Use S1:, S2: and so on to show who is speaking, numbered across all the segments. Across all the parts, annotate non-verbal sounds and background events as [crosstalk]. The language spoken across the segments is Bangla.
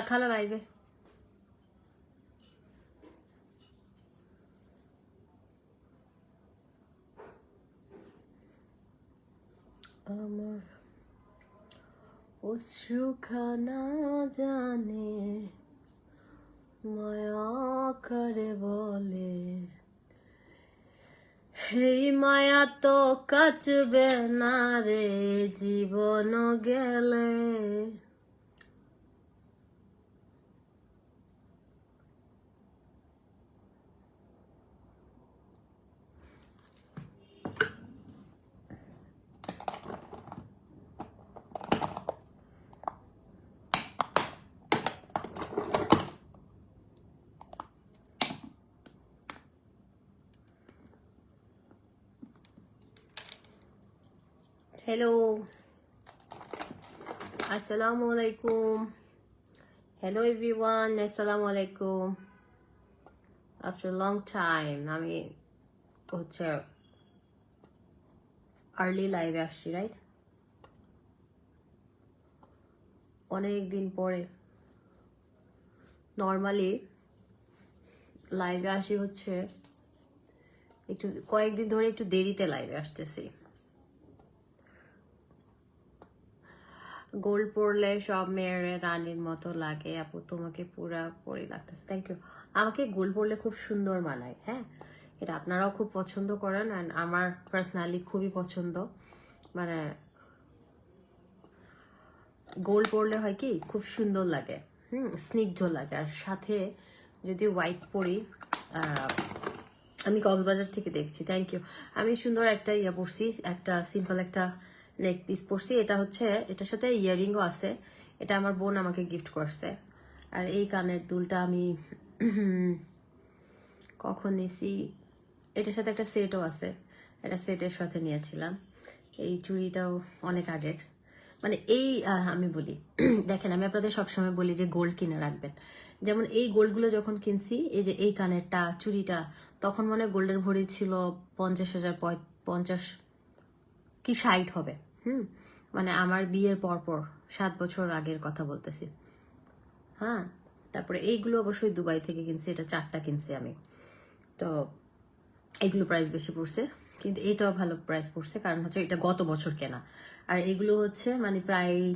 S1: খালা লাইভে আমার অশ্রুখানা জানে, মায়া করে বলে। এই মায়া তো কাচবে না রে, জীবন গেলে। Assalamu alaikum. Hello everyone. Assalamu alaikum. After a long time, আমি হচ্ছে আর্লি লাইভে আসছি রাইট অনেক দিন পরে নর্মালি লাইভে আসি হচ্ছে একটু কয়েকদিন ধরে একটু দেরিতে লাইভে আসতেছি গোল্ড পরলে সব মেয়ের রানীর মতো লাগে। আপু, তোমাকে পুরা পরে লাগতেছে। থ্যাংক ইউ আমাকে গোল্ড পরলে খুব সুন্দর মানায় হ্যাঁ? এটা আপনারাও খুব পছন্দ করেন অ্যান্ড আমার পার্সোনালি খুবই পছন্দ। মানে গোল্ড পরলে হয় কি, খুব সুন্দর লাগে, হুম, স্নিগ্ধ লাগে। আর সাথে যদি হোয়াইট পরি আমি কক্সবাজার থেকে দেখছি। থ্যাংক ইউ আমি সুন্দর একটা ইয়ে পরছি, একটা সিম্পল একটা নেক পিস পরছি। এটা হচ্ছে, এটার সাথে ইয়ারিংও আছে। এটা আমার বোন আমাকে গিফট করছে। আর এই কানের দুলটা আমি কখন নিছি এটার সাথে একটা সেটও আছে। এটা সেটের সাথে নিয়েছিলাম। এই চুড়িটাও অনেক আগের। মানে এই আমি বলি, [clears throat] দেখেন, আমি আপনাদের সবসময় বলি যে গোল্ড কিনে রাখবেন। যেমন এই গোল্ডগুলো যখন কিনছি, এই যে এই কানেরটা, চুড়িটা, তখন মনে গোল্ডের ভরি ছিল পঞ্চাশ হাজার পঞ্চাশ কি ষাট হবে? হুম। মানে আমার বিয়ের পরপর সাত বছর আগের কথা বলতেছি। হ্যাঁ? তারপরে এইগুলো অবশ্যই দুবাই থেকে কিনছি এটা চারটা কিনছি আমি। তো এগুলো প্রাইস বেশি পড়ছে কিন্তু এটাও ভালো প্রাইস পড়ছে কারণ হচ্ছে এটা গত বছর কেনা। আর এগুলো হচ্ছে মানে প্রায়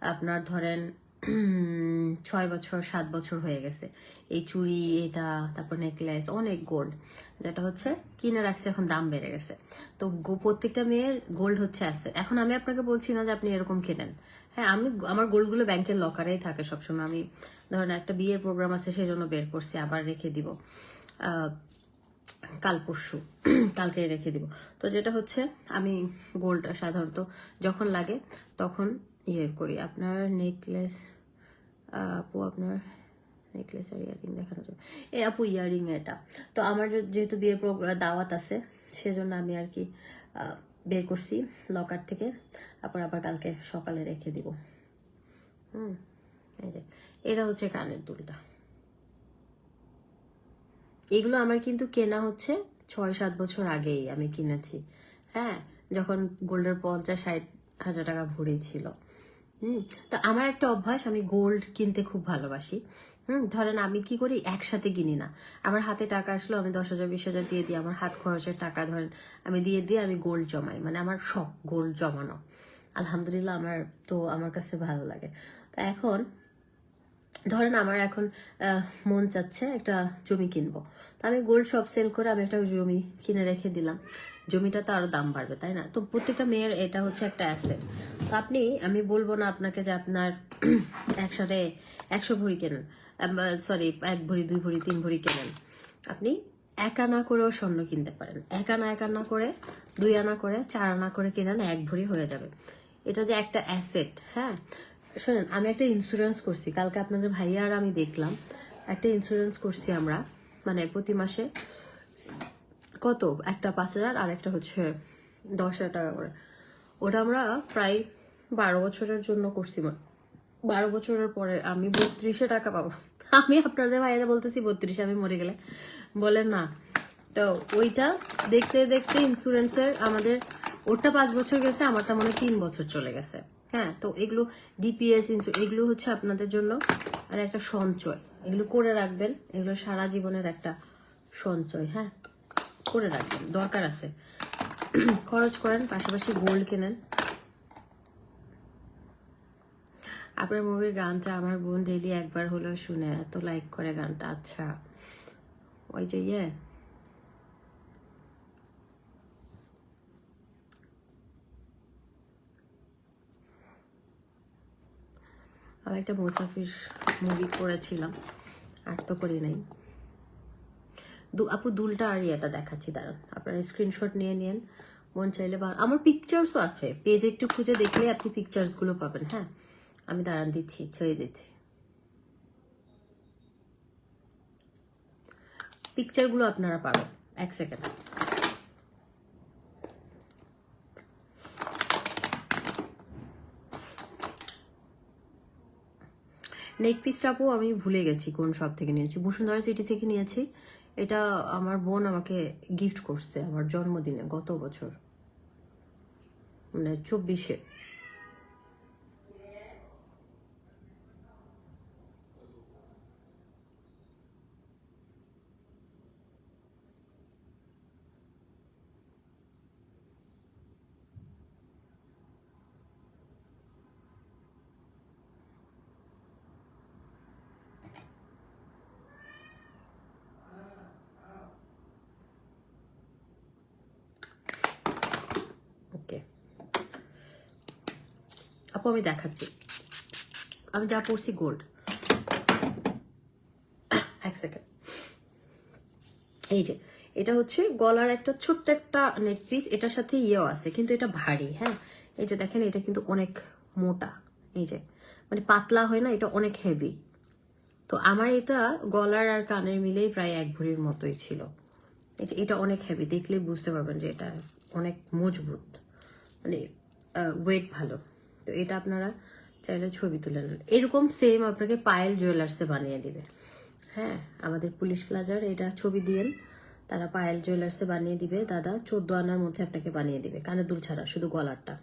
S1: আপনার ধরেন [clears throat] ছয় বছর, সাত বছর হয়ে গেছে। এই চুড়ি, এটা, তারপর নেকলেস অনেক গোল্ড যেটা হচ্ছে, কিনে রাখছে, এখন দাম বেড়ে গেছে। তো প্রত্যেকটা মেয়ের গোল্ড হচ্ছে আছে। এখন আমি আপনাকে বলছি না যে আপনি এরকম কেনেন। হ্যাঁ আমি আমার গোল্ডগুলো ব্যাংকের লকারেই থাকে সবসময়। আমি, ধরেন একটা বিয়ের প্রোগ্রাম আছে সেই জন্য বের করছি, আবার রেখে দিব। কাল পরশু, [clears throat] কালকে রেখে দিব। তো যেটা হচ্ছে, আমি গোল্ড সাধারণত যখন লাগে, তখন ইয়ে করি। আপনার নেকলেস আপু আপনার নেকলেস আর ইয়ারিং দেখানো যাবে এই আপু ইয়ারিং এটা। তো আমার যেহেতু বিয়ের দাওয়াত আছে, সেজন্য আমি আর কি বের করছি লকার থেকে। তারপর আবার কালকে সকালে রেখে দিব। হুম, এই যে, এটা হচ্ছে কানের দুলটা। এগুলো আমার কিন্তু কেনা হচ্ছে ছয় সাত বছর আগেই আমি কিনেছি। হ্যাঁ যখন গোল্ডের পঞ্চাশ ষাট হাজার টাকা ভরে ছিল। হুম, তো আমার একটা অভ্যাস, আমি গোল্ড কিনতে খুব ভালোবাসি। হুম, ধরেন আমি কি করি, একসাথে কিনি না। আমার হাতে টাকা আসলো, আমি দশ হাজার, বিশ হাজার দিয়ে দিই। আমার হাত খরচের টাকা ধরেন আমি দিয়ে দিয়ে আমি গোল্ড জমাই। মানে আমার শখ গোল্ড জমানো। আলহামদুলিল্লাহ আমার তো আমার কাছে ভালো লাগে। তা এখন, ধরেন আমার এখন মন চাচ্ছে একটা জমি কিনবো। তো আমি গোল্ড শপ সেল করে আমি একটা জমি কিনে রেখে দিলাম। জমিটা তো আরও দাম বাড়বে, তাই না? তো প্রত্যেকটা মেয়ের এটা হচ্ছে একটা অ্যাসেট তো আপনি, আমি বলব না আপনাকে যে আপনার [clears throat] একসাথে একশো ভরি কেনেন সরি এক ভরি, দুই ভরি, তিন ভরি কেনেন। আপনি এক আনা করেও স্বর্ণ কিনতে পারেন। এক আনা এক আনা করে, দুই আনা করে, চার আনা করে কেনেন, এক ভরি হয়ে যাবে। এটা যে একটা অ্যাসেট হ্যাঁ? শোনেন, আমি একটা ইন্স্যুরেন্স করছি। কালকে আপনাদের ভাইয়া আর আমি দেখলাম, একটা ইন্স্যুরেন্স করছি আমরা মানে প্রতি মাসে। কত? একটা পাঁচ হাজার আর একটা হচ্ছে দশ হাজার টাকা করে। ওটা আমরা প্রায় বারো বছরের জন্য করছি মা- বারো বছরের পরে আমি বত্রিশে টাকা পাবো। আমি আপনাদের ভাইয়েরা বলতেছি, বত্রিশে আমি মরে গেলে। বলেন না। তো ওইটা দেখতে দেখতে ইন্স্যুরেন্সের আমাদের, ওরটা পাঁচ বছর গেছে, আমারটা মনে তিন বছর চলে গেছে। হ্যাঁ তো এগুলো ডিপিএস এগুলো হচ্ছে আপনাদের জন্য আর একটা সঞ্চয়। এগুলো করে রাখবেন, এগুলো সারা জীবনের একটা সঞ্চয়। হ্যাঁ করে রাখবেন, দরকার আছে। খরচ করেন, পাশাপাশি গোল্ড কেনেন। আপনার মুভির গানটা আমার বোন ডেলি একবার হলেও শুনে, এত লাইক করে গানটা আচ্ছা। ওই যে ইয়ে। আমি একটা মুসাফির মুভি করেছিলাম, আর তো করি নাই। দু, আপু দুলটা আর ইয়েটা দেখাচ্ছি, দাঁড়ান। আপনারা স্ক্রিনশট নিয়ে নিন, মন চাইলে বা আমার পিকচার্সও আছে। পেজে একটু খুঁজে দেখলে আপনি পিকচার্সগুলো পাবেন হ্যাঁ? আমি দাঁড়ান দিচ্ছি, ছড়িয়ে দিচ্ছি। পিকচারগুলো আপনারা পাবেন, এক সেকেন্ড নেক পিসটা আপু আমি ভুলে গেছি কোন শপ থেকে নিয়েছি। বসুন্ধরা সিটি থেকে নিয়েছি। এটা আমার বোন আমাকে গিফট করছে আমার জন্মদিনে গত বছর। মানে চব্বিশে ওকে আপু, আমি দেখাচ্ছি। আমি যা পড়ছি গোল্ড এক সেকেন্ড এই যে, এটা হচ্ছে গলার একটা ছোট্ট একটা নেক পিস এটার সাথে ইয়েও আছে, কিন্তু এটা ভারী হ্যাঁ? এই যে দেখেন, এটা কিন্তু অনেক মোটা, এই যে। মানে পাতলা হয় না, এটা অনেক হেভি তো আমার এটা গলার আর কানের মিলেই প্রায় এক ভরির মতোই ছিল। এই যে, এটা অনেক হেভি দেখলেই বুঝতে পারবেন যে এটা অনেক মজবুত। মানে ওয়েট ভালো। তো এটা আপনারা চাইলে ছবি তুলে নেন। এরকম সেম আপনাকে পায়েল জুয়েলার্সে বানিয়ে দিবে। হ্যাঁ আমাদের পুলিশ প্লাজার এটা ছবি দিয়েন। তারা পায়েল জুয়েলার্সে বানিয়ে দিবে। দাদা চোদ্দ আনার মধ্যে আপনাকে বানিয়ে দিবে কানের দুল ছাড়া, শুধু গলারটা।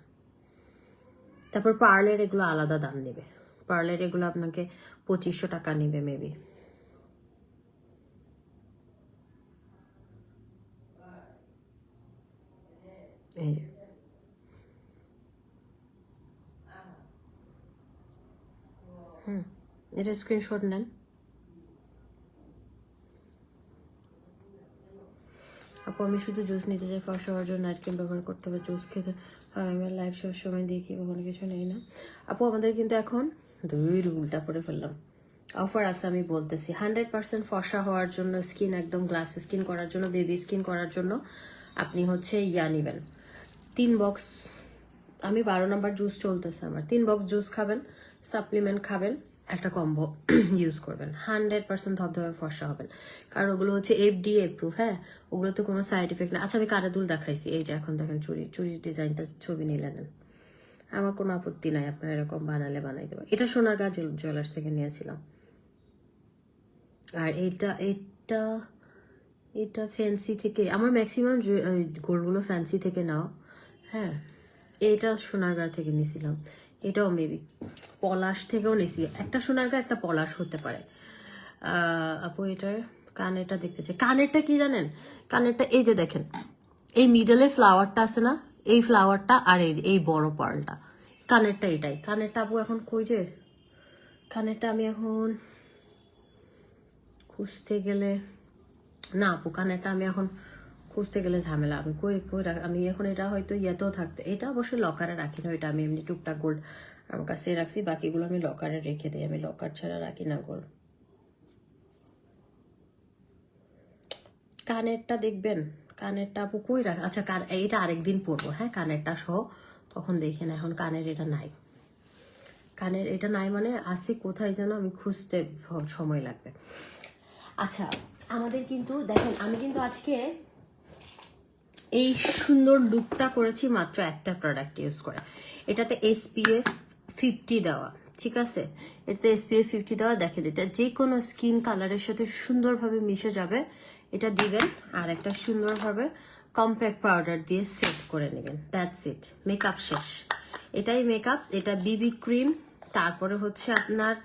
S1: তারপর পার্লের এগুলো আলাদা দাম দেবে। পার্লের এগুলো আপনাকে পঁচিশশো টাকা নেবে মেবি এই হুম এটা স্ক্রিনশট নেন আপু, আমি শুধু জুস নিতে চাই ফর্সা হওয়ার জন্য নাইট ক্রিম ব্যবহার করতে হবে জুস খেতে হয়। আমি লাইভ সব সময় দেখি কখনো কিছু নেই না। আপু, আমাদের কিন্তু এখন দুই উল্টা পরে ফেললাম। অফার আছে, আমি বলতেছি। হান্ড্রেড পার্সেন্ট ফর্সা হওয়ার জন্য স্কিন একদম গ্লাস স্কিন করার জন্য বেবি স্কিন করার জন্য আপনি হচ্ছে ইয়া নেবেন। তিন বক্স আমি বারো নাম্বার জুস চলতেছে আমার। তিন বক্স জুস খাবেন সাপ্লিমেন্ট খাবেন, একটা কম্বো ইউজ [clears throat] করবেন। হান্ড্রেড পার্সেন্ট ধবধবে ফর্সা হবেন। কারণ ওগুলো হচ্ছে এফ এফডি এপ্রুভ হ্যাঁ? ওগুলোতে কোনো সাইড এফেক্ট না। আচ্ছা আমি কারা দুল দেখাইছি। এই যে এখন দেখেন চুরি, চুরির ডিজাইনটা ছবি নিলে নেন আমার কোনো আপত্তি নাই, আপনারা এরকম বানালে বানাই দেবেন। এটা সোনার গাছ জুয়েলার্স থেকে নিয়েছিলাম। আর এটা এটা এটা ফ্যান্সি থেকে, আমার ম্যাক্সিমাম গোলগুলো ফ্যান্সি থেকে নাও হ্যাঁ? এটা সোনারগাঁ থেকে নিয়েছিলাম। এটাও মেবি পলাশ থেকেও নিছি একটা সোনারগাঁ, একটা পলাশ হতে পারে। আপু, এটার কানেরটা দেখতে চাই। কানেরটা কি জানেন? কানেরটা এই যে দেখেন, এই মিডলে ফ্লাওয়ারটা আছে না? এই ফ্লাওয়ারটা আর এই বড় পার্লটা কানেরটা এটাই। কানেরটা আপু এখন কই যে? কানেরটা আমি এখন খুঁজতে গেলে না আপু, কানেরটা আমি এখন খুঁজতে গেলে ঝামেলা। আমি কই কই আমি এখন এটা হয়তো ইয়েতেও থাকতে, এটা অবশ্যই লকারে রাখি না, এটা আমি এমনি টুকটাক গোল্ড আমার কাছে রাখছি, বাকিগুলো আমি লকারে রেখে দিই, আমি লকার ছাড়া রাখি না গোল্ড কানেরটা দেখবেন, কানেরটা আপু কই রাখ আচ্ছা কান এটা আরেকদিন পরবো হ্যাঁ কানেরটা সহ, তখন দেখেন এখন কানের এটা নাই। কানের এটা নাই মানে আসে কোথায় যেন, আমি খুঁজতে সময় লাগবে। আচ্ছা আমাদের কিন্তু, দেখেন, আমি কিন্তু আজকে এই সুন্দর লুকটা করেছি মাত্র একটা প্রোডাক্ট ইউজ করে। এটাতে এসপিএফ ফিফটি দেওয়া, ঠিক আছে? এটাতে এসপিএফ ফিফটি দেওয়া, দেখেন এটা যে কোনো স্কিন কালারের সাথে সুন্দরভাবে মিশে যাবে। এটা দিবেন, আর একটা সুন্দরভাবে কম্প্যাক্ট পাউডার দিয়ে সেট করে নেবেন। দ্যাটস ইট মেকআপ শেষ। এটাই মেকআপ এটা বিবি ক্রিম তারপরে হচ্ছে আপনার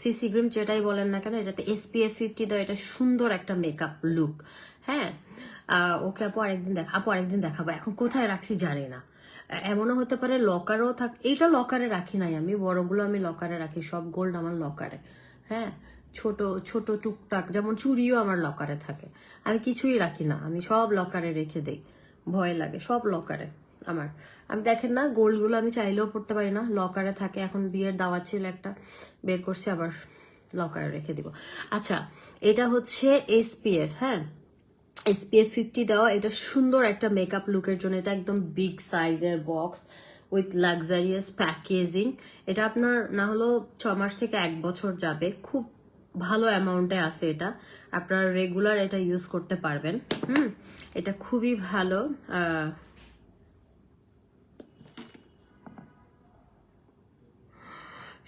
S1: সিসি ক্রিম যেটাই বলেন না কেন, এটাতে এসপিএফ ফিফটি দেওয়া, এটা সুন্দর একটা মেকআপ লুক হ্যাঁ? ওকে আপু আরেকদিন দেখা, আপু আরেকদিন দেখাবো। এখন কোথায় রাখছি জানি না। এমনও হতে পারে লকারও থাক, এইটা লকারে রাখি নাই আমি বড়গুলো আমি লকারে রাখি, সব গোল্ড আমার লকারে। হ্যাঁ ছোট ছোট টুকটাক, যেমন চুড়িও আমার লকারে থাকে। আমি কিছুই রাখি না, আমি সব লকারে রেখে দেই। ভয় লাগে, সব লকারে আমার। আমি দেখেন না, গোল্ডগুলো আমি চাইলেও পড়তে পারি না, লকারে থাকে, এখন বিয়ের দাওয়াত ছিল একটা, বের করছি আবার লকারে রেখে দিব। আচ্ছা এটা হচ্ছে এসপিএফ হ্যাঁ? এসপিএফ ফিফটি দেওয়া, এটা সুন্দর একটা মেকআপ লুকের জন্য। এটা একদম বিগ সাইজের বক্স উইথ লাক্সারিয়াস প্যাকেজিং এটা আপনার না হলেও ছ মাস থেকে এক বছর যাবে। খুব ভালো অ্যামাউন্টে আছে এটা। আপনারা রেগুলার এটা ইউজ করতে পারবেন। হুম, এটা খুবই ভালো।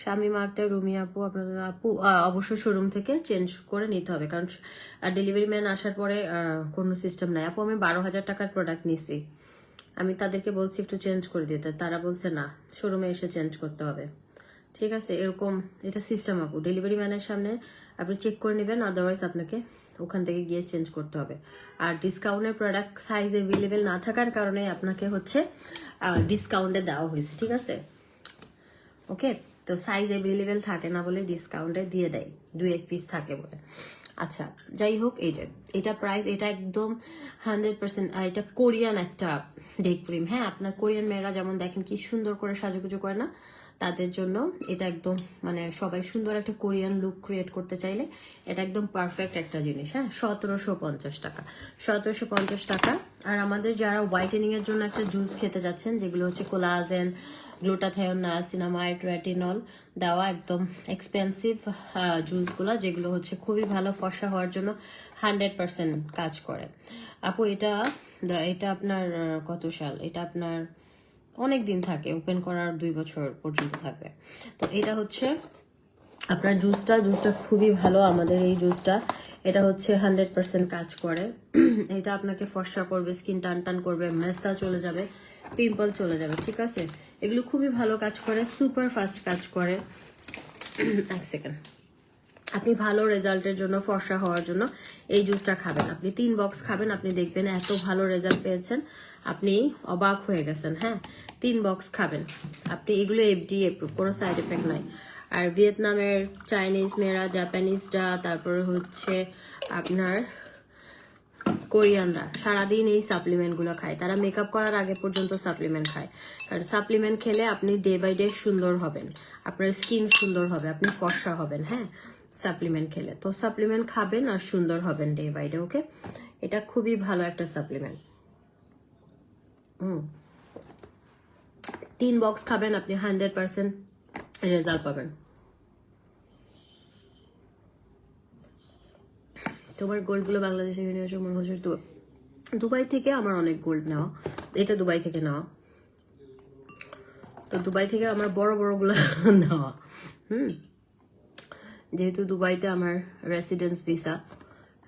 S1: শামিমা আক্তার রুমি আপু, আপনাদের আপু অবশ্যই শোরুম থেকে চেঞ্জ করে নিতে হবে। কারণ ডেলিভারি ম্যান আসার পরে কোনো সিস্টেম নাই। আপু, আমি বারো হাজার টাকার প্রোডাক্ট নিছি। আমি তাদেরকে বলছি একটু চেঞ্জ করে দিতে। তারা বলছে, না শোরুমে এসে চেঞ্জ করতে হবে। ঠিক আছে, এরকম এটা সিস্টেম আপু। ডেলিভারি ম্যানের সামনে আপনি চেক করে নেবেন আদারওয়াইজ আপনাকে ওখান থেকে গিয়ে চেঞ্জ করতে হবে। আর ডিসকাউন্টের প্রোডাক্ট সাইজ অ্যাভেলেবেল না থাকার কারণে আপনাকে হচ্ছে ডিসকাউন্টে দেওয়া হয়েছে। ঠিক আছে? ওকে তো সাইজ অ্যাভেলেবেল থাকে না বলে ডিসকাউন্টে দিয়ে দেয়। দুই এক পিস থাকে বলে। আচ্ছা যাই হোক, এই যে, এটা প্রাইস এটা একদম হান্ড্রেড পার্সেন্ট এটা কোরিয়ান একটা ডে ক্রিম হ্যাঁ আপনার কোরিয়ান মেয়েরা যেমন দেখেন কি সুন্দর করে সাজুগুজু করে না, তাদের জন্য এটা একদম মানে সবাই সুন্দর একটা কোরিয়ান লুক ক্রিয়েট করতে চাইলে এটা একদম পারফেক্ট একটা জিনিস। হ্যাঁ সতেরোশো পঞ্চাশ টাকা। সতেরোশো পঞ্চাশ টাকা। আর আমাদের যারা হোয়াইটেনিং এর জন্য একটা জুস খেতে যাচ্ছেন, যেগুলো হচ্ছে কোলাজেন গ্লুটাথায়ন সিনামাইড, রেটিনল দেওয়া একদম এক্সপেন্সিভ জুসগুলো যেগুলো হচ্ছে খুবই ভালো ফর্সা হওয়ার জন্য হান্ড্রেড পার্সেন্ট কাজ করে। আপু, এটা এটা আপনার কত সাল? এটা আপনার অনেক দিন থাকে ওপেন করার দুই বছর পর্যন্ত থাকবে তো এটা হচ্ছে আপনার জুসটা জুসটা খুবই ভালো আমাদের এই জুসটা এটা হচ্ছে হান্ড্রেড পার্সেন্ট কাজ করে। [clears throat] এটা আপনাকে ফর্সা করবে স্কিন টান টান করবে মেস্তা চলে যাবে। পিম্পল চলে যাবে, ঠিক আছে? এগুলো খুবই ভালো কাজ করে সুপার ফাস্ট কাজ করে। এক সেকেন্ড আপনি ভালো রেজাল্টের জন্য, ফর্সা হওয়ার জন্য এই জুসটা খাবেন। আপনি তিন বক্স খাবেন, আপনি দেখবেন এত ভালো রেজাল্ট পেয়েছেন, আপনি অবাক হয়ে গেছেন হ্যাঁ? তিন বক্স খাবেন। আপনি এগুলো এফডি এপ্রুভ কোনো সাইড এফেক্ট নাই। আর ভিয়েতনামের চাইনিজ মেয়েরা জাপানিজরা তারপরে হচ্ছে আপনার কোরিয়ানরা সারাদিন এই সাপ্লিমেন্টগুলো খায়। তারা মেকআপ করার আগে পর্যন্ত সাপ্লিমেন্ট খায়। কারণ সাপ্লিমেন্ট খেলে আপনি ডে বাই ডে সুন্দর হবেন। আপনার স্কিন সুন্দর হবে, আপনি ফর্সা হবেন হ্যাঁ? সাপ্লিমেন্ট খেলে। তো সাপ্লিমেন্ট খাবেন আর সুন্দর হবেন ডে বাই ডে ওকে এটা খুবই ভালো একটা সাপ্লিমেন্ট হুম। তিন বক্স খাবেন, আপনি হান্ড্রেড পার্সেন্ট রেজাল্ট পাবেন। তোমার গোল্ডগুলো বাংলাদেশে কিনে এসে, মনে হচ্ছে দুবাই থেকে আমার অনেক গোল্ড নেওয়া। এটা দুবাই থেকে নেওয়া। তো দুবাই থেকে আমার বড় বড়গুলো [laughs] নেওয়া। হুম। যেহেতু দুবাইতে আমার রেসিডেন্স ভিসা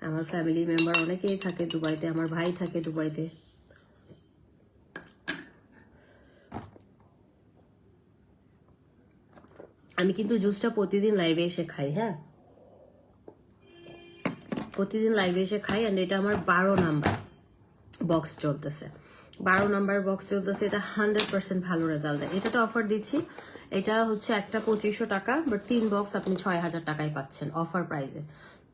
S1: আমার ফ্যামিলি মেম্বার অনেকেই থাকে দুবাইতে, আমার ভাই থাকে দুবাইতে। আমি কিন্তু জুসটা প্রতিদিন লাইভে এসে খাই হ্যাঁ? প্রতিদিন লাইভে এসে খাই অ্যান্ড এটা আমার বারো নাম্বার বক্স চলতেছে। বারো নাম্বার বক্স চলতেছে, এটা হান্ড্রেড পার্সেন্ট ভালো রেজাল্ট দেয়। এটাতে অফার দিচ্ছি। এটা হচ্ছে একটা পঁচিশশো টাকা বাট তিন বক্স আপনি ছয় হাজার টাকায় পাচ্ছেন অফার প্রাইসে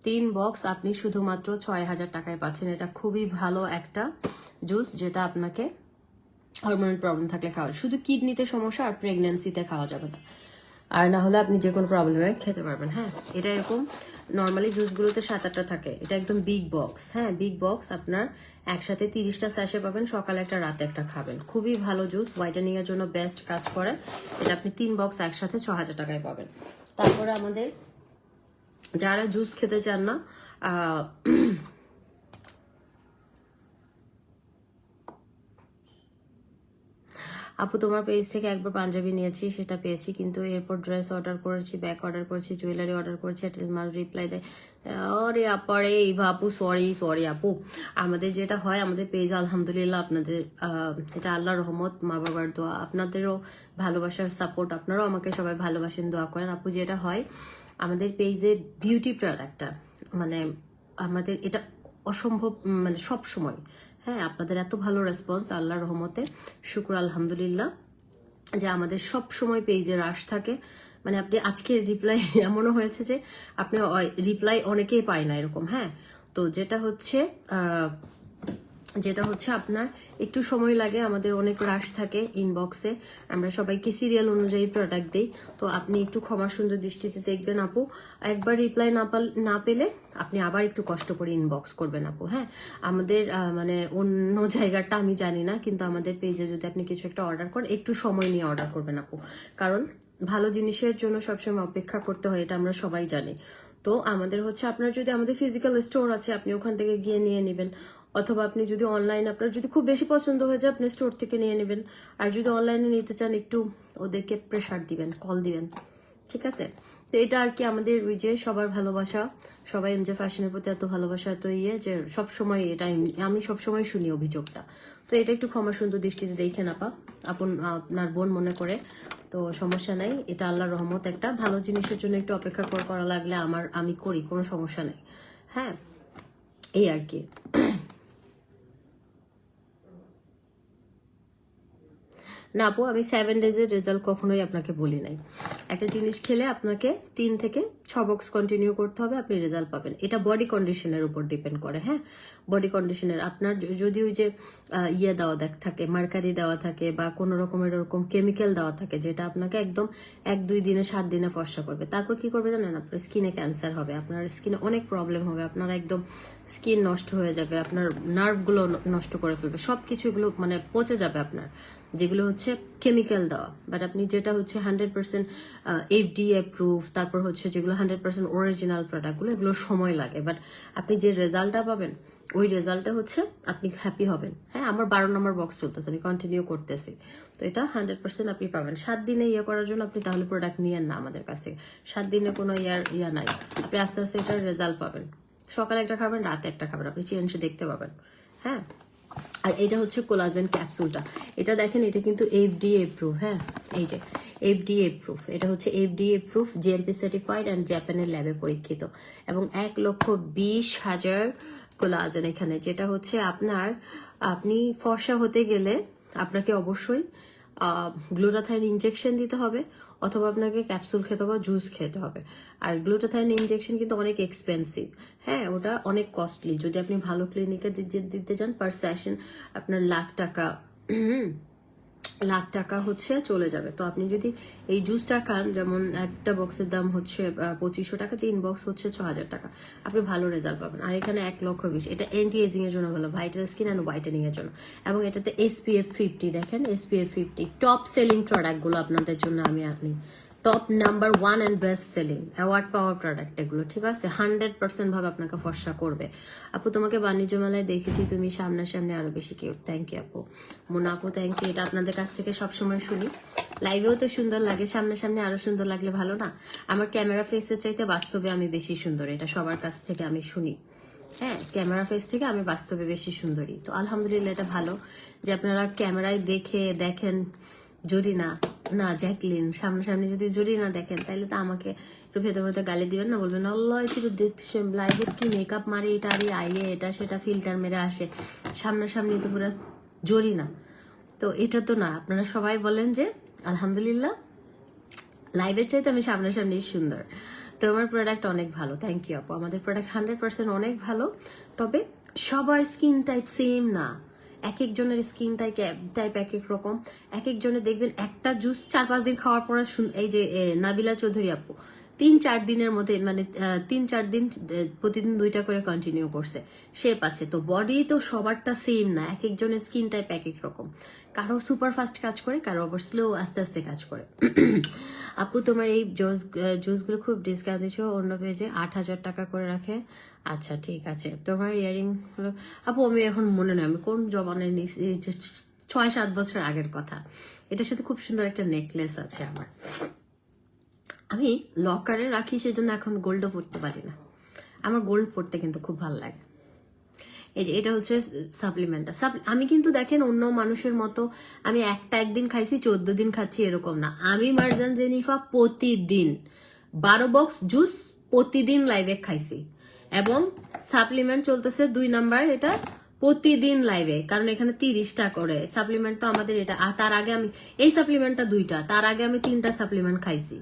S1: তিন বক্স আপনি শুধুমাত্র ছয় হাজার টাকায় পাচ্ছেন। এটা খুবই ভালো একটা জুস যেটা আপনাকে হরমোনাল প্রবলেম থাকলে খাওয়া শুধু কিডনিতে সমস্যা আর প্রেগনেন্সিতে খাওয়া যাবে না। আর না হলে আপনি যে কোনো প্রবলেমে খেতে পারবেন হ্যাঁ? এটা এরকম। নর্মালি জুসগুলোতে সাত আটটা থাকে। এটা একদম বিগ বক্স হ্যাঁ? বিগ বক্স আপনার একসাথে তিরিশটা স্যাশে পাবেন, সকালে একটা, রাতে একটা খাবেন। খুবই ভালো জুস হোয়াইটেনিং এর জন্য বেস্ট কাজ করে। এটা আপনি তিন বক্স একসাথে ছ হাজার টাকায় পাবেন। তারপরে আমাদের যারা জুস খেতে চান না আপু, তোমার পেজ থেকে একবার পাঞ্জাবি নিয়েছি, সেটা পেয়েছি। কিন্তু এরপর ড্রেস অর্ডার করেছি ব্যাগ অর্ডার করেছি জুয়েলারি অর্ডার করেছি, একটা রিপ্লাই দেয়। আরে আপারে এই আপু সরি সরি আপু। আমাদের যেটা হয়, আমাদের পেজ আলহামদুলিল্লাহ আপনাদের এটা আল্লাহ রহমত, মা বাবার দোয়া। আপনাদেরও ভালোবাসার সাপোর্ট আপনারাও আমাকে সবাই ভালোবাসেন, দোয়া করেন। আপু, যেটা হয়, আমাদের পেজে বিউটি প্রোডাক্টটা মানে আমাদের এটা অসম্ভব মানে সব সময় হ্যাঁ আপনাদের এত ভালো রেসপন্স আল্লাহ রহমতে। শুক্র আলহামদুলিল্লাহ যে আমাদের সব সময় পেজে রাশ থাকে। মানে আপনি আজকে রিপ্লাই [laughs] এমনও হয়েছে যে, আপনি রিপ্লাই অনেকেই পায় না এরকম হ্যাঁ? তো যেটা হচ্ছে যেটা হচ্ছে আপনার একটু সময় লাগে, আমাদের অনেক রাশ থাকে ইনবক্সে আমরা সবাইকে সিরিয়াল অনুযায়ী প্রোডাক্ট দিই। তো আপনি একটু ক্ষমা সুন্দর দৃষ্টিতে দেখবেন আপু। একবার রিপ্লাই না পাল, না পেলে আপনি আবার একটু কষ্ট করে ইনবক্স করবেন আপু হ্যাঁ? আমাদের মানে অন্য জায়গাটা আমি জানি না, কিন্তু আমাদের পেজে যদি আপনি কিছু একটা অর্ডার করেন, একটু সময় নিয়ে অর্ডার করবেন আপু। কারণ ভালো জিনিসের জন্য সবসময় অপেক্ষা করতে হয়, এটা আমরা সবাই জানি। তো আমাদের হচ্ছে আপনার যদি আমাদের ফিজিক্যাল স্টোর আছে, আপনি ওখান থেকে গিয়ে নিয়ে নেবেন। অথবা আপনি যদি অনলাইন আপনার যদি খুব বেশি পছন্দ হয়ে যায়, আপনি স্টোর থেকে নিয়ে নেবেন। আর যদি অনলাইনে নিতে চান, একটু ওদেরকে প্রেশার দিবেন কল দিবেন। ঠিক আছে? তো এটা আর কি আমাদের ওই যে সবার ভালোবাসা। সবাই এমজে ফ্যাশনের প্রতি এত ভালোবাসা, এত ইয়ে যে সবসময় এটা আমি সবসময় শুনি অভিযোগটা। তো এটা একটু ক্ষমা সুন্দর দৃষ্টিতে দেখে না পা আপন, আপনার বোন মনে করে। তো সমস্যা নাই, এটা আল্লাহ রহমত। একটা ভালো জিনিসের জন্য একটু অপেক্ষা কর- করা লাগলে আমার, আমি করি, কোনো সমস্যা নেই। হ্যাঁ? এই আর কি। না, আপু, আমি সেভেন ডেজের রেজাল্ট কখনোই আপনাকে বলি নাই। একটা জিনিস খেলে আপনাকে তিন থেকে ছ বক্স কন্টিনিউ করতে হবে, আপনি রেজাল্ট পাবেন। এটা বডি কন্ডিশনের উপর ডিপেন্ড করে হ্যাঁ? বডি কন্ডিশনের আপনার যদি ওই যে ইয়ে দেওয়া দেখ, থাকে মার্কারি দেওয়া থাকে বা কোনো রকমের ওরকম কেমিক্যাল দেওয়া থাকে, যেটা আপনাকে একদম এক, দুই দিনে, সাত দিনে ফর্সা করবে। তারপর কি করবে জানেন? আপনার স্কিনে ক্যান্সার হবে, আপনার স্কিনে অনেক প্রবলেম হবে, আপনার একদম স্কিন নষ্ট হয়ে যাবে, আপনার নার্ভগুলো নষ্ট করে ফেলবে সব কিছু এগুলো মানে পচে যাবে আপনার। যেগুলো হচ্ছে কেমিক্যাল দেওয়া। বাট আপনি যেটা হচ্ছে হান্ড্রেড পার্সেন্ট এফডিএ প্রুফ তারপর হচ্ছে যেগুলো হান্ড্রেড পার্সেন্ট অরিজিনাল প্রোডাক্টগুলো এগুলো সময় লাগে। বাট আপনি যে রেজাল্টটা পাবেন, ওই রেজাল্টটা হচ্ছে আপনি হ্যাপি হবেন। হ্যাঁ আমার বারো নম্বর বক্স চলতেছে, আমি কন্টিনিউ করতেছি। তো এটা হান্ড্রেড পার্সেন্ট আপনি পাবেন। সাত দিনে ইয়ে করার জন্য আপনি তাহলে প্রোডাক্ট নিয়েন না আমাদের কাছে। সাত দিনে কোনো ইয়ার, ইয়া নাই। আপনি আস্তে আস্তে এটার রেজাল্ট পাবেন। সকালে একটা খাবেন, রাতে একটা খাবেন। আপনি চেঞ্জ দেখতে পাবেন। হ্যাঁ? আর এটা হচ্ছে কোলাজেন ক্যাপসুলটা এটা দেখেন, এটা কিন্তু এফডিএ প্রুফ হ্যাঁ? এই যে এফডিএ প্রুফ এটা হচ্ছে FDA proof GMP certified and জাপানের ল্যাবে পরীক্ষিত। এবং এক লক্ষ বিশ হাজার কোলাজেন এখানে, যেটা হচ্ছে আপনার, আপনি ফর্সা হতে গেলে আপনাকে অবশ্যই গ্লুটাথাইন ইনজেকশন দিতে হবে। অথবা আপনাকে ক্যাপসুল খেতে হবে জুস খেতে হবে। আর গ্লুটাথাইন ইঞ্জেকশন কিন্তু অনেক এক্সপেন্সিভ হ্যাঁ ওটা অনেক কস্টলি যদি আপনি ভালো ক্লিনিকে দিতে যান পার সেশন আপনার লাখ টাকা লাখ টাকা হচ্ছে চলে যাবে। তো আপনি যদি এই জুসটা খান, যেমন একটা বক্সের দাম হচ্ছে পঁচিশশো টাকা, তিন বক্স হচ্ছে ছ হাজার টাকা। আপনি ভালো রেজাল্ট পাবেন। আর এখানে এক লক্ষ বিশ। এটা অ্যান্টি এজিং এর জন্য ভালো ভাইটাল স্কিন অ্যান্ড হোয়াইটেনিং এর জন্য। এবং এটাতে এসপিএফ ফিফটি দেখেন এসপিএফ ফিফটি টপ সেলিং প্রোডাক্টগুলো আপনাদের জন্য আমি আনি। Top number one and best selling award power product এগুলো, ঠিক আছে? হান্ড্রেড পার্সেন্ট ভাবে আপনাকে ফর্সা করবে। আপু, তোমাকে বাণিজ্য মেলায় দেখেছি, তুমি সামনাসামনি আরও বেশি কিউট থ্যাংক ইউ আপু। মোনা আপু থ্যাংক ইউ এটা আপনাদের কাছ থেকে সবসময় শুনি। লাইভেও তো সুন্দর লাগে, সামনাসামনি আরও সুন্দর লাগলে ভালো না? আমার ক্যামেরা ফেসের চাইতে বাস্তবে আমি বেশি সুন্দর, এটা সবার কাছ থেকে আমি শুনি। হ্যাঁ ক্যামেরা ফেস থেকে আমি বাস্তবে বেশি সুন্দরী। তো আলহামদুলিল্লাহ, এটা ভালো যে আপনারা ক্যামেরায় দেখে, দেখেন জরি না জ্যাকলিন, সামনাসামনি যদি জরি না দেখেন তাহলে তো আমাকে একটু ভেতর ভেতর গালি দিবেন না, বলবেন, আল্লাহ একটু দেখছে লাইভে কি মেকআপ মারি, এটা আরে আইলে এটা সেটা ফিল্টার মেরে আসে। সামনাসামনি তো পুরো জরি না। তো এটা তো না, আপনারা সবাই বলেন যে, আলহামদুলিল্লাহ লাইভের চাইতে আমি সামনাসামনি সুন্দর। তো আমার প্রোডাক্ট অনেক ভালো থ্যাংক ইউ আপু। আমাদের প্রোডাক্ট হান্ড্রেড পার্সেন্ট অনেক ভালো, তবে সবার স্কিন টাইপ সেম না। এক একজনের স্কিন টাইপ টাইপ এক এক রকম। এক একজনের দেখবেন একটা জুস চার পাঁচ দিন খাওয়ার পরে এই যে নাবিলা চৌধুরী আপু, তিন চার দিনের মধ্যে মানে তিন চার দিন প্রতিদিন দুইটা করে কন্টিনিউ করছে। শেপ আছে তো বডি তো সবারটা সেম না এক একজনের স্কিন টাইপ এক এক রকম। কারও সুপার ফাস্ট কাজ করে, কারও আবার স্লো আস্তে আস্তে কাজ করে। আপু, তোমার এই জুস জুসগুলো খুব ডিসকাউন্ট দিচ্ছ অন্য পেজে আট হাজার টাকা করে রাখে। আচ্ছা ঠিক আছে। তোমার ইয়ারিং হলো, আপু, আমি এখন মনে নেই, আমি কোন নিছি এই ছয় সাত বছর আগের কথা। এটার সাথে খুব সুন্দর একটা নেকলেস আছে আমার। আমি লকারে রাখি, সেজন্য এখন গোল্ডও পরতে পারি না। আমার গোল্ড পরতে কিন্তু খুব ভালো লাগে। এই যে, এটা হচ্ছে সাপ্লিমেন্টটা আমি কিন্তু দেখেন, অন্য মানুষের মতো আমি একটা একদিন খাইছি, চোদ্দ দিন খাচ্ছি, এরকম না। আমি, মার্জান, জেনিফা, প্রতিদিন বারো বক্স জুস প্রতিদিন লাইভে খাইছি। এবং সাপ্লিমেন্ট চলতেছে দুই নাম্বার এটা প্রতিদিন লাইভে কারণ এখানে তিরিশটা করে। সাপ্লিমেন্ট তো আমাদের এটা, আর তার আগে আমি, এই সাপ্লিমেন্টটা দুইটা, তার আগে আমি তিনটা সাপ্লিমেন্ট খাইছি।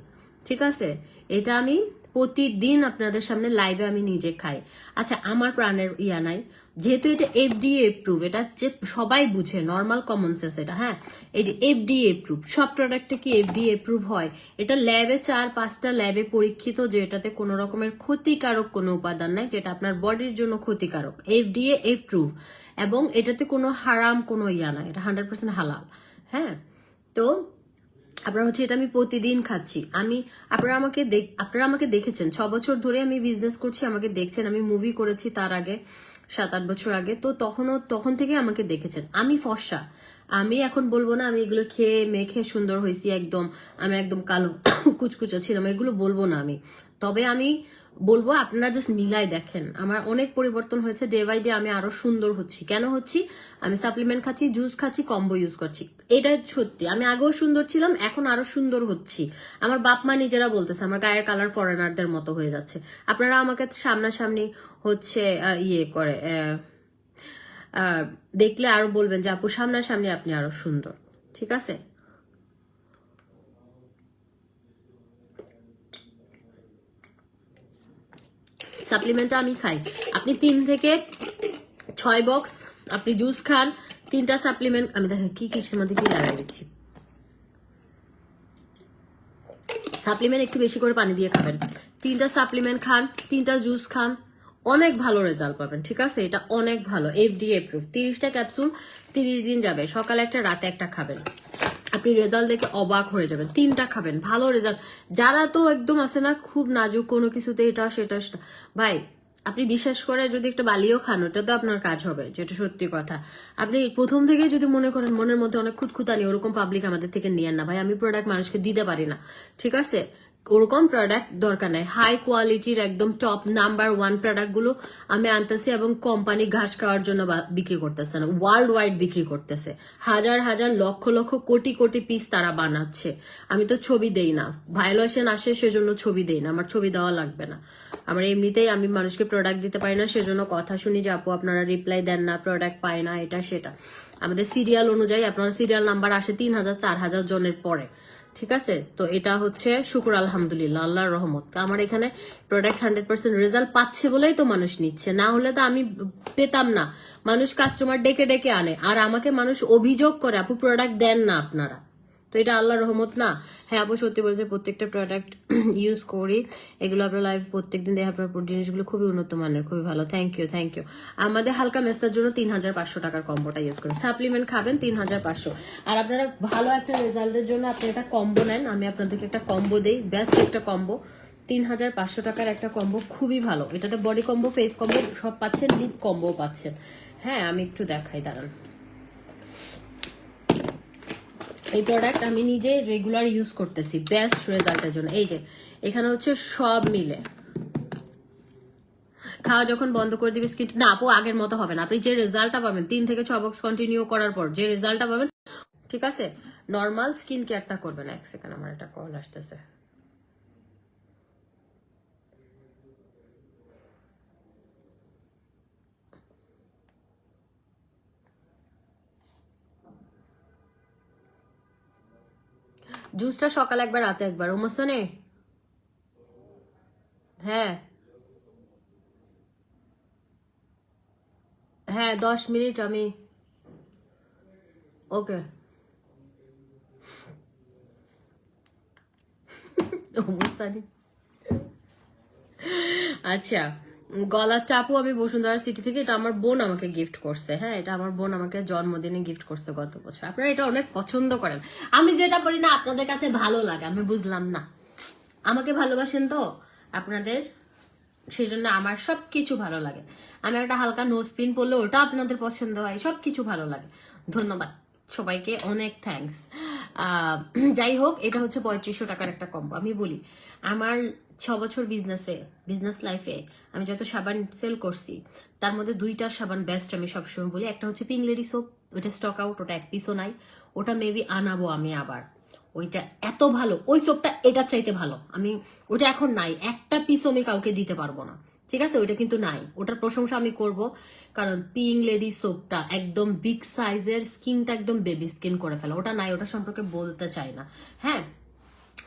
S1: ঠিক আছে? এটা আমি প্রতিদিন আপনাদের সামনে লাইভে আমি নিজে খাই। আচ্ছা আমার প্রাণের ইয়া নাই। যেহেতু এটা এফডিএ এপ্রুভ এটা যে সবাই বুঝে নর্মাল কমন সেন্স এটা হ্যাঁ? এই যে এফডিএ এপ্রুভ সব প্রোডাক্টে কি এফডিএ এপ্রুভ হয়? এটা ল্যাবে চার, পাঁচটা ল্যাবে পরীক্ষিত যে এটাতে কোনো রকমের ক্ষতিকারক কোনো উপাদান নাই, যেটা আপনার বডির জন্য ক্ষতিকারক। এফডিএ এপ্রুভ এবং এটাতে কোনো হারাম কোনো ইয়া নাই, এটা হান্ড্রেড পার্সেন্ট হালাল হ্যাঁ? তো আপনার হচ্ছে এটা আমি প্রতিদিন খাচ্ছি। আমি, আপনারা আমাকে আপনারা আমাকে দেখেছেন, ছ বছর ধরে আমি বিজনেস করছি, আমাকে দেখছেন, আমি মুভি করেছি তার আগে। সাত আট বছর আগে, তো তখনও, তখন থেকে আমাকে দেখেছেন। আমি ফর্সা। আমি এখন বলব না, আমি এগুলো খেয়ে মেখে সুন্দর হয়েছি একদম। আমি একদম কালো, [coughs] কুচকুচা ছিলাম, এগুলো বলব না আমি। তবে আমি বলব, আপনারা জাস্ট মিলাই দেখেন। আমার অনেক পরিবর্তন হয়েছে ডে বাই ডে আমি আরও সুন্দর হচ্ছি। কেন হচ্ছি? আমি সাপ্লিমেন্ট খাচ্ছি জুস খাচ্ছি কম্বো ইউজ করছি। এটা সত্যি, আমি আগেও সুন্দর ছিলাম, এখন আরও সুন্দর হচ্ছি। আমার বাপ মা নিজেরা বলতেছে, আমার গায়ের কালার ফরেনারদের মতো হয়ে যাচ্ছে। আপনারা আমাকে সামনাসামনি হচ্ছে ইয়ে করে দেখলে আরও বলবেন যে, আপু, সামনাসামনি আপনি আরও সুন্দর। ঠিক আছে? সাপ্লিমেন্টটা আমি খাই। আপনি তিন থেকে ছয় বক্স আপনি জুস খান, তিনটা সাপ্লিমেন্ট আমি দেখেন কি কিসের মধ্যে কি লাগাই দিচ্ছি। সাপ্লিমেন্ট একটু বেশি করে পানি দিয়ে খাবেন। তিনটা সাপ্লিমেন্ট খান, তিনটা জুস খান, অনেক ভালো রেজাল্ট পাবেন, ঠিক আছে? এটা অনেক ভালো এফডিএ প্রুফ তিরিশটা ক্যাপসুল তিরিশ দিন যাবে, সকালে একটা, রাতে একটা খাবেন। আপনি রেজাল্ট দেখে অবাক হয়ে যাবেন। তিনটা খাবেন, ভালো রেজাল্ট যারা তো একদম আছে না, খুব নাজুক কোনো কিছুতে এটা, সেটা সেটা। ভাই, আপনি বিশ্বাস করে যদি একটা বালিও খান, ওটা তো আপনার কাজ হবে, যেটা সত্যি কথা। আপনি প্রথম থেকে যদি মনে করেন, মনের মধ্যে অনেক খুঁতখুতানি, ওরকম পাবলিক আমাদের থেকে নিয়েন না। ভাই, আমি প্রোডাক্ট মানুষকে দিতে পারি না। ঠিক আছে? ওরকম প্রোডাক্ট দরকার নাই। হাই কোয়ালিটির একদম টপ নাম্বার ওয়ান প্রোডাক্টগুলো আমি আনতেছি এবং কোম্পানি ঘাস খাওয়ার জন্য বিক্রি করতেছে না ওয়ার্ল্ড ওয়াইড বিক্রি করতেছে। হাজার হাজার, লক্ষ লক্ষ, কোটি কোটি পিস তারা বানাচ্ছে। আমি তো ছবি দেই না। ভায়োলেশন আসে সেজন্য ছবি দেই না। আমার ছবি দেওয়া লাগবে না। আমার এমনিতেই আমি মানুষকে প্রোডাক্ট দিতে পারি না, সেজন্য কথা শুনি যে, আপু, আপনারা রিপ্লাই দেন না প্রোডাক্ট পায় না, এটা, সেটা। আমাদের সিরিয়াল অনুযায়ী আপনার সিরিয়াল নাম্বার আসে তিন হাজার, চার হাজার জনের পরে। ঠিক আছে? তো এটা হচ্ছে শুক্র আলহামদুলিল্লাহ, আল্লাহর রহমত। আমার এখানে প্রোডাক্ট হান্ড্রেড পার্সেন্ট রেজাল্ট পাচ্ছে বলেই তো মানুষ নিচ্ছে। না হলে তো আমি পেতাম না। মানুষ কাস্টমার ডেকে ডেকে আনে। আর আমাকে মানুষ অভিযোগ করে, আপু প্রোডাক্ট দেন না আপনারা। তো এটা আল্লাহ রহমত না। হ্যাঁ আপু সত্যি বলছে, প্রত্যেকটা প্রোডাক্ট ইউজ [clears throat] করি। এগুলো আপনার লাইফ প্রত্যেকদিন দেখে আপনার জিনিসগুলো খুবই উন্নত মানের, খুবই ভালো। থ্যাংক ইউ থ্যাংক ইউ আমাদের হালকা মেস্তার জন্য তিন হাজার পাঁচশো টাকার কম্বোটা ইউজ করেন সাপ্লিমেন্ট খাবেন তিন হাজার পাঁচশো। আর আপনারা ভালো একটা রেজাল্টের জন্য আপনি একটা কম্বো নেন। আমি আপনাদেরকে একটা কম্বো দেই বেস্ট একটা কম্বো তিন হাজার পাঁচশো টাকার একটা কম্বো খুবই ভালো। এটাতে বডি কম্বো ফেস কম্বো সব পাচ্ছেন লিপ কম্বো পাচ্ছেন। হ্যাঁ আমি একটু দেখাই, দাঁড়ান। এই প্রোডাক্ট আমি নিজে রেগুলার ইউজ করতেছি বেস্ট রেজাল্টের জন্য। এই যে, এখানে হচ্ছে সব মিলে। খাওয়া যখন বন্ধ করে দিবে স্কিন না, আপু, আগের মতো হবে না। আপনি যে রেজাল্টটা পাবেন, তিন থেকে ছ বক্স কন্টিনিউ করার পর যে রেজাল্টটা পাবেন, ঠিক আছে? নর্মাল স্কিন কেয়ারটা করবেন। এক সেকেন্ড আমার একটা কল আসতেছে। জুসটা সকালে একবার রাতে একবার। ওমসনে হ্যাঁ। হ্যাঁ দশ মিনিট আমি ওকে। আচ্ছা। গলার চাপও আমি বসুন্ধরা সিটি থেকে এটা আমার বোন আমাকে গিফট করছে। হ্যাঁ এটা আমার বোন আমাকে জন্মদিনে গিফট করছে গত বছর। আপনারা এটা অনেক পছন্দ করেন। আমি যেটা করি না, আপনাদের কাছে ভালো লাগে, আমি বুঝলাম না। আমাকে ভালোবাসেন তো আপনাদের সেই জন্য আমার সব কিছু ভালো লাগে। আমি একটা হালকা নোজ পিন পরলে ওটা আপনাদের পছন্দ হয় সব কিছু ভালো লাগে। ধন্যবাদ সবাইকে, অনেক থ্যাঙ্কস যাই হোক, এটা হচ্ছে পঁয়ত্রিশশো টাকার একটা কম্বো আমি বলি, আমার ছ বছর বিজনেসে বিজনেস লাইফে আমি যত সাবান সেল করছি, তার মধ্যে দুইটা সাবান বেস্ট আমি সবসময় বলি। একটা হচ্ছে পিং লেডি সোপ ওইটা স্টক আউট ওটা এক পিসও নাই। ওটা মেবি আনাবো আমি আবার। ওইটা এত ভালো, ওই সোপটা এটার চাইতে ভালো। আমি, ওটা এখন নাই, একটা পিসও আমি কাউকে দিতে পারব না। ঠিক আছে? ওইটা কিন্তু নাই। ওটার প্রশংসা আমি করব, কারণ পিং লেডি সোপটা একদম বিগ সাইজের স্কিনটা একদম বেবি স্কিন করে ফেলে। ওটা নাই, ওটা সম্পর্কে বলতে চাই না। হ্যাঁ?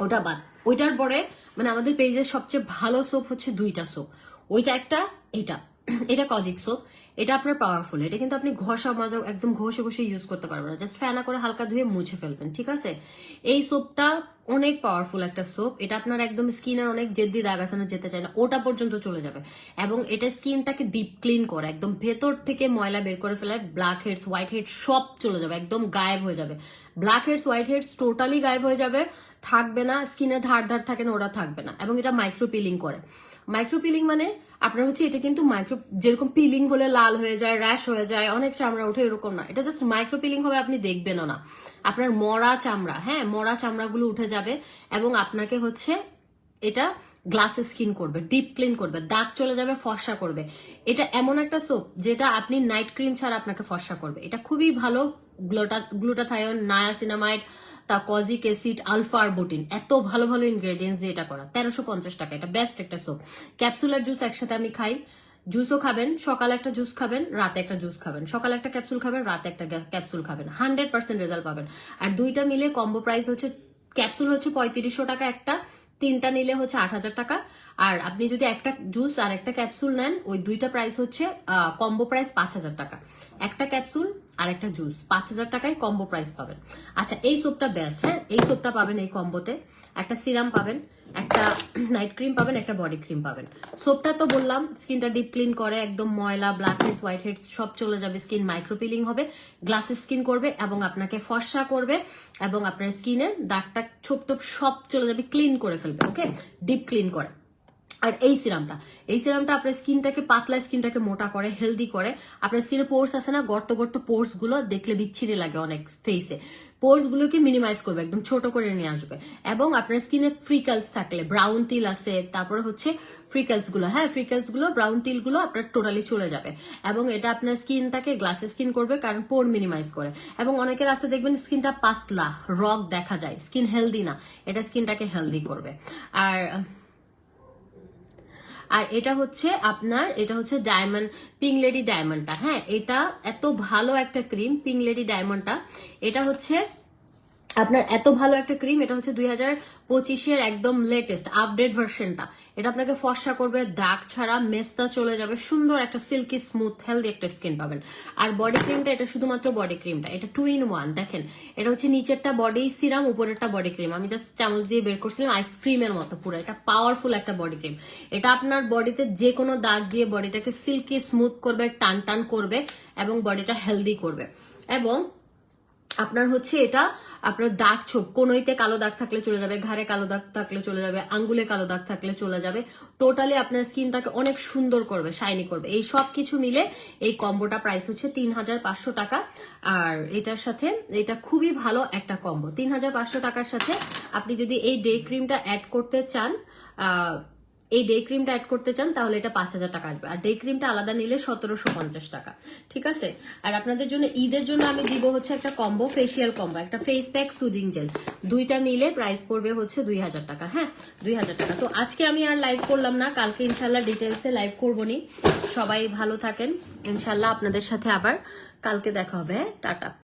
S1: ওটা বাদ। ওইটার পরে মানে আমাদের পেজের সবচেয়ে ভালো সোপ হচ্ছে দুইটা সোপ ওইটা একটা এটা এটা কজিক সোপ এটা আপনার পাওয়ারফুল এটা কিন্তু আপনি ঘষা মাজা একদম ঘষে ঘষে ইউজ করতে পারবেন না। জাস্ট ফ্যানা করে হালকা ধুয়ে মুছে ফেলবেন, ঠিক আছে? এই সোপটা অনেক পাওয়ারফুল একটা সোপ এটা আপনার একদম স্কিনের অনেক জেদ্দি দাগ আছে না, যেতে চায় না। ওটা পর্যন্ত চলে যাবে। এবং এটা স্কিনটাকে ডিপ ক্লিন করে, একদম ভেতর থেকে ময়লা বের করে ফেলে ব্ল্যাক হেডস হোয়াইট হেড সব চলে যাবে, একদম গায়েব হয়ে যাবে। Black heads white heads totally গায়েব হয়ে যাবে। থাকবে না, স্কিনে ধার ধার থাকে না, ওরা থাকবে না। এবং এটা মাইক্রো পিলিং করে। মাইক্রো পিলিং মানে আপনার হচ্ছে এটা কিন্তু মাইক্রো যেরকম পিলিং হলে লাল হয়ে যায় র্যাশ হয়ে যায়, অনেক চামড়া উঠে এরকম না। এটা জাস্ট মাইক্রো পিলিং হবে, আপনি দেখবেনও না। আপনার মরা চামড়া হ্যাঁ মরা চামড়াগুলো উঠে যাবে এবং আপনাকে হচ্ছে এটা গ্লাসে স্কিন করবে ডিপ ক্লিন করবে, দাগ চলে যাবে, ফর্সা করবে। এটা এমন একটা সোপ যেটা আপনি নাইট ক্রিম ছাড়া আপনাকে ফর্সা করবে। এটা খুবই ভালো গ্লুটা গ্লুটাথায়ন নায়াসিনামাইড তা কজিক অ্যাসিড আলফা আরবোটিন এত ভালো ভালো ইনগ্রেডিয়েন্টস দিয়ে এটা করা। তেরোশো পঞ্চাশ টাকা, এটা বেস্ট একটা সোপ ক্যাপসুলার জুস একসাথে আমি খাই। জুসও খাবেন, সকালে একটা জুস খাবেন, রাতে একটা জুস খাবেন। সকালে একটা ক্যাপসুল খাবেন, রাতে একটা ক্যাপসুল খাবেন। হান্ড্রেড পার্সেন্ট রেজাল্ট পাবেন। আর দুইটা মিলে কম্বো প্রাইস হচ্ছে ক্যাপসুল হচ্ছে পঁয়ত্রিশশো টাকা একটা, তিনটা নিলে হচ্ছে আট হাজার টাকা। আর আপনি যদি একটা জুস আর একটা ক্যাপসুল নেন, ওই দুইটা প্রাইস হচ্ছে কম্বো প্রাইস পাঁচ হাজার টাকা। একটা ক্যাপসুল আর একটা জুস পাঁচ হাজার টাকায় কম্বো প্রাইস পাবেন। আচ্ছা এই সোপটা বেস্ট হ্যাঁ? এই সোপটা পাবেন এই কম্বোতে একটা সিরাম পাবেন, একটা নাইট ক্রিম পাবেন, একটা বডি ক্রিম পাবেন। সোপটা তো বললাম স্কিনটা ডিপ ক্লিন করে, একদম ময়লা ব্ল্যাক হেডস হোয়াইট হেডস সব চলে যাবে স্কিন মাইক্রোপিলিং হবে গ্লাসে স্কিন করবে এবং আপনাকে ফর্সা করবে এবং আপনার স্কিনে দাগটা ছোপ টোপ সব চলে যাবে ক্লিন করে ফেলবে ওকে ডিপ ক্লিন করে। আর এই সিরামটা এই সিরামটা আপনার স্কিনটাকে, পাতলা স্কিনটাকে মোটা করে হেলদি করে, আপনার স্কিনে পোর্স আছে না, গর্ত গর্ত পোর্সগুলো দেখলে বিচ্ছিরি লাগে অনেক ফেসে পোর্স গুলোকে মিনিমাইজ করবে, একদম ছোট করে নিয়ে আসবে। এবং আপনার স্কিনে ফ্রিকালস থাকলে ব্রাউন তিল আছে, তারপরে হচ্ছে ফ্রিকালসগুলো হ্যাঁ ফ্রিকালসগুলো ব্রাউন তিলগুলো আপনার টোটালি চলে যাবে। এবং এটা আপনার স্কিনটাকে গ্লাসে স্কিন করবে, কারণ পোর মিনিমাইজ করে। এবং অনেকের আছে, দেখবেন স্কিনটা পাতলা রক দেখা যায় স্কিন হেলদি না, এটা স্কিনটাকে হেলদি করবে। আর আর এটা হচ্ছে আপনার, এটা হচ্ছে ডায়মন্ড পিং লেডি ডায়মন্ডটা হ্যাঁ এটা এত ভালো একটা ক্রিম পিং লেডি ডায়মন্ডটা এটা হচ্ছে আপনার এত ভালো একটা ক্রিম এটা হচ্ছে দুই হাজার পঁচিশের একদম লেটেস্ট আপডেট ভার্সনটা এটা আপনাকে ফর্সা করবে দাগ ছাড়া, মেস্তা চলে যাবে, সুন্দর একটা সিল্কি স্মুথ হেলদি একটা স্কিন পাবেন। আর বডি ক্রিমটা এটা শুধুমাত্র বডি ক্রিমটা এটা টু ইন ওয়ান দেখেন। এটা হচ্ছে নিচেরটা বডি সিরাম উপরেরটা বডি ক্রিম আমি জাস্ট চামচ দিয়ে বের করছিলাম আইসক্রিমের মতো পুরো, এটা পাওয়ারফুল একটা বডি ক্রিম এটা আপনার বডিতে যে কোনো দাগ দিয়ে বডিটাকে সিল্কি স্মুথ করবে, টান টান করবে, এবং বডিটা হেলদি করবে। এবং আপনার হচ্ছে এটা আপনার দাগ ছোপ কোনোইতে কালো দাগ থাকলে চলে যাবে, ঘাড়ে কালো দাগ থাকলে চলে যাবে, আঙ্গুলে কালো দাগ থাকলে চলে যাবে। টোটালি আপনার স্কিনটাকে অনেক সুন্দর করবে শাইনি করবে। এই সব কিছু মিলে এই কম্বোটা প্রাইস হচ্ছে তিন হাজার পাঁচশো টাকা। আর এটার সাথে, এটা খুবই ভালো একটা কম্বো। তিন হাজার পাঁচশো টাকার সাথে আপনি যদি এই ডে ক্রিমটা অ্যাড করতে চান এই ডে ক্রিমটা অ্যাড করতে চান, তাহলে এটা পাঁচ হাজার টাকা আসবে। আর ডে ক্রিমটা আলাদা নিলে সতেরোশো পঞ্চাশ টাকা। ঠিক আছে? আর আপনাদের জন্য, ঈদের জন্য আমি দিব হচ্ছে একটা কম্বো ফেসিয়াল কম্বো একটা ফেস প্যাক সুদিং জেল দুইটা মিলে প্রাইস পড়বে হচ্ছে দুই হাজার টাকা হ্যাঁ? দুই হাজার টাকা। তো আজকে আমি আর লাইভ করলাম না, কালকে ইনশাল্লাহ ডিটেলসে লাইভ করব নি। সবাই ভালো থাকেন। ইনশাল্লাহ আপনাদের সাথে আবার কালকে দেখা হবে? টাটা।